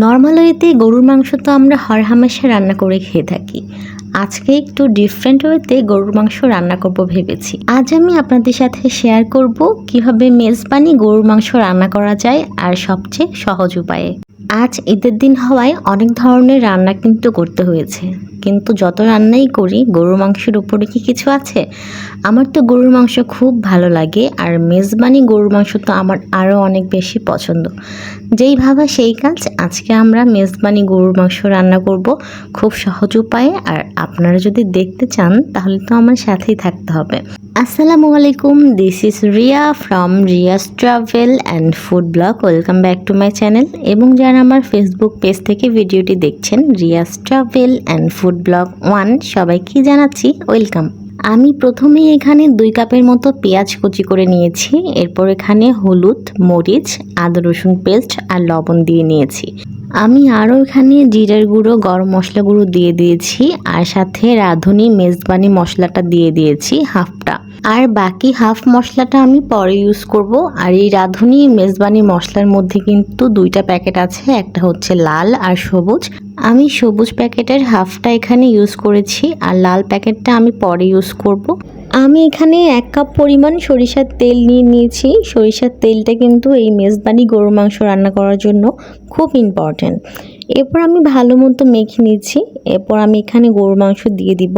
Normal ওয়েতে গরুর মাংস তো আমরা হরহামেশা রান্না করে খেয়ে থাকি। আজকে একটু ডিফারেন্ট ওয়েতে গরুর মাংস রান্না করব ভেবেছি। আজ আমি আপনাদের সাথে শেয়ার করব কীভাবে মেজবানি গরুর মাংস রান্না করা যায় আর সবচেয়ে সহজ উপায়ে। আজ ঈদের দিন হওয়ায় অনেক ধরনের রান্না কিন্তু করতে হয়েছে। কিন্তু যত রান্নাই করি, গরুর মাংসের উপরে কি কিছু আছে? আমার তো গরুর মাংস খুব ভালো লাগে, আর মেজবানি গরুর মাংস তো আমার আরও অনেক বেশি পছন্দ। যেই ভাবা সেই কাজ, আজকে আমরা মেজবানি গরুর মাংস রান্না করব খুব সহজ উপায়ে, আর আপনারা যদি দেখতে চান, তাহলে তো আমার সাথেই থাকতে হবে। আসসালামু আলাইকুম this is Riya from Riya's travel and food blog welcome back to my channel এবং যারা আমার ফেসবুক পেজ থেকে ভিডিওটি দেখছেন Riya's travel and food blog one সবাইকে জানাচ্ছি ওয়েলকাম আমি প্রথমেই এখানে দুই কাপের মতো পেঁয়াজ কুচি করে নিয়েছি। এরপর এখানে হলুদ, মরিচ, আদা রসুন পেস্ট আর লবণ দিয়ে নিয়েছি। আমি আরও এখানে জিরার গুঁড়ো, গরম মশলা গুঁড়ো দিয়ে দিয়েছি, আর সাথে রাঁধুনি মেজবানি মশলাটা দিয়ে দিয়েছি, হাফটা। আর বাকি হাফ মশলাটা আমি পরে ইউজ করব, আর এই রাঁধুনি মেজবানি মশলার মধ্যে কিন্তু দুইটা প্যাকেট আছে, একটা হচ্ছে লাল আর সবুজ। আমি সবুজ প্যাকেটের হাফটা এখানে ইউজ করেছি, আর লাল প্যাকেটটা আমি পরে ইউজ করব। আমি এখানে এক কাপ পরিমাণ সরিষার তেল নিয়ে নিয়েছি। সরিষার তেলটা কিন্তু এই মেজবানি গরুর মাংস রান্না করার জন্য খুব ইম্পর্ট্যান্ট এরপর আমি ভালো মতো মেখে নিচ্ছি। এরপর আমি এখানে গরুর মাংস দিয়ে দিব।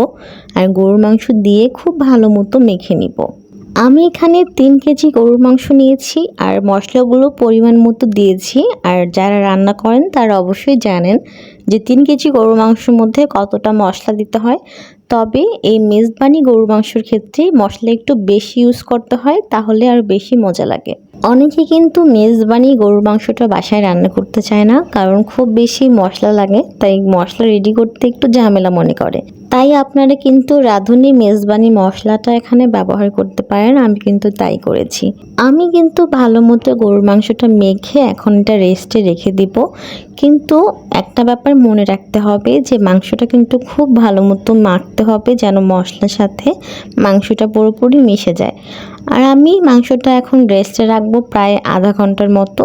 আর গরুর মাংস দিয়ে খুব ভালো মতো মেখে নিব। আমি এখানে তিন কেজি গরুর মাংস নিয়েছি আর মশলাগুলো পরিমাণ মতো দিয়েছি। আর যারা রান্না করেন তারা অবশ্যই জানেন যে তিন কেজি গরুর মাংসের মধ্যে কতটা মশলা দিতে হয়। তবে এই মেজবানি গরুর মাংসের ক্ষেত্রে মশলা একটু বেশি ইউজ করতে হয়, তাহলে আর বেশি মজা লাগে। অনেকে কিন্তু মেজবানি গরুর মাংসটা বাসায় রান্না করতে চায় না, কারণ খুব বেশি মশলা লাগে, তাই মশলা রেডি করতে একটু ঝামেলা মনে করে। তাই আপনারা কিন্তু রাঁধুনি মেজবানি মশলাটা এখানে ব্যবহার করতে পারেন, আমি কিন্তু তাই করেছি। আমি কিন্তু ভালো মতো গরুর মাংসটা মেখে এখন এটা রেস্টে রেখে দিব। কিন্তু একটা ব্যাপার মনে রাখতে হবে যে, মাংসটা কিন্তু খুব ভালো মতো মাখতে হবে যেন মশলার সাথে মাংসটা পুরোপুরি মিশে যায়। আর আমি মাংসটা এখন রেস্টে রাখব প্রায় আধা ঘণ্টার মতো।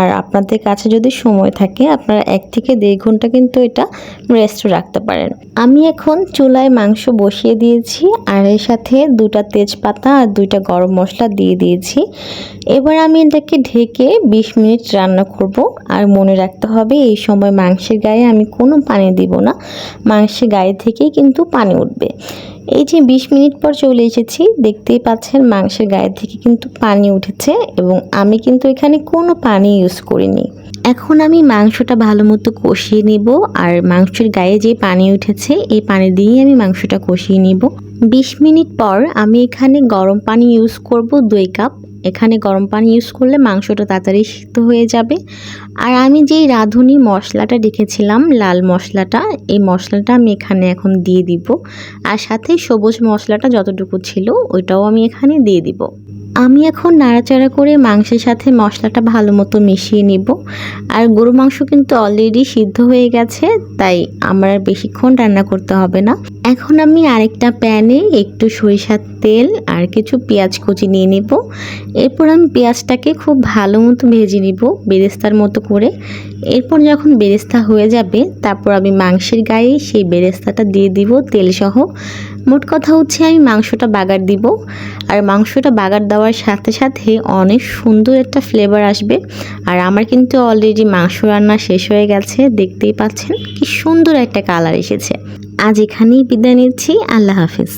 আর আপনাদের কাছে যদি সময় থাকে, আপনারা এক থেকে দেড় ঘণ্টা কিন্তু এটা রেস্ট রাখতে পারেন। আমি এখন চুলায় মাংস বসিয়ে দিয়েছি, আর এর সাথে দুটা তেজপাতা আর দুইটা গরম মশলা দিয়ে দিয়েছি। এবার আমি এটাকে ঢেকে বিশ মিনিট রান্না করব। আর মনে রাখতে হবে, এই সময় মাংসের গায়ে আমি কোনো পানি দিব না। মাংসের গায়ে থেকেই কিন্তু পানি উঠবে। এই যে বিশ মিনিট পর চলে এসেছি, দেখতেই পাচ্ছেন মাংসের গায়ে থেকে কিন্তু পানি উঠেছে এবং আমি কিন্তু এখানে কোনো পানি ইউজ করিনি। এখন আমি মাংসটা ভালো মতো কষিয়ে নিব আর মাংসের গায়ে যে পানি উঠেছে, এই পানি দিয়েই আমি মাংসটা কষিয়ে নিব। বিশ মিনিট পর আমি এখানে গরম পানি ইউজ করব দুই কাপ। এখানে গরম পানি ইউজ করলে মাংসটা তাড়াতাড়ি সিদ্ধ হয়ে যাবে। আর আমি যেই রাঁধুনি মশলাটা রেখেছিলাম, লাল মশলাটা, এই মশলাটা আমি এখানে এখন দিয়ে দিব। আর সাথে সবুজ মশলাটা যতটুকু ছিল, ওইটাও আমি এখানে দিয়ে দিব। আমি এখন নাড়াচাড়া করে মাংসের সাথে মশলাটা ভালো মতো মিশিয়ে নিব। আর গরু মাংস কিন্তু অলরেডি সিদ্ধ হয়ে গেছে, তাই আমার আর বেশিক্ষণ রান্না করতে হবে না। এখন আমি আরেকটা প্যানে একটু সরিষার তেল আর কিছু পেঁয়াজ কুচি নিয়ে নেব। এরপর আমি পেঁয়াজটাকে খুব ভালো মতো ভেজে নিব বেরেস্তার মতো করে। এরপর যখন বেরেস্তা হয়ে যাবে, তারপর আমি মাংসের গায়ে সেই বেরেস্তাটা দিয়ে দিব তেল সহ মোট কথা হচ্ছে আমি মাংসটা বাগার দিব, আর মাংসটা বাগার দেওয়ার সাথে সাথে অনেক সুন্দর একটা ফ্লেভার আসবে। আর আমার কিন্তু অলরেডি মাংস রান্না শেষ হয়ে গেছে, দেখতেই পাচ্ছেন কি সুন্দর একটা কালার এসেছে। আজ এখানেই বিদায় নিচ্ছি, আল্লাহ হাফিজ।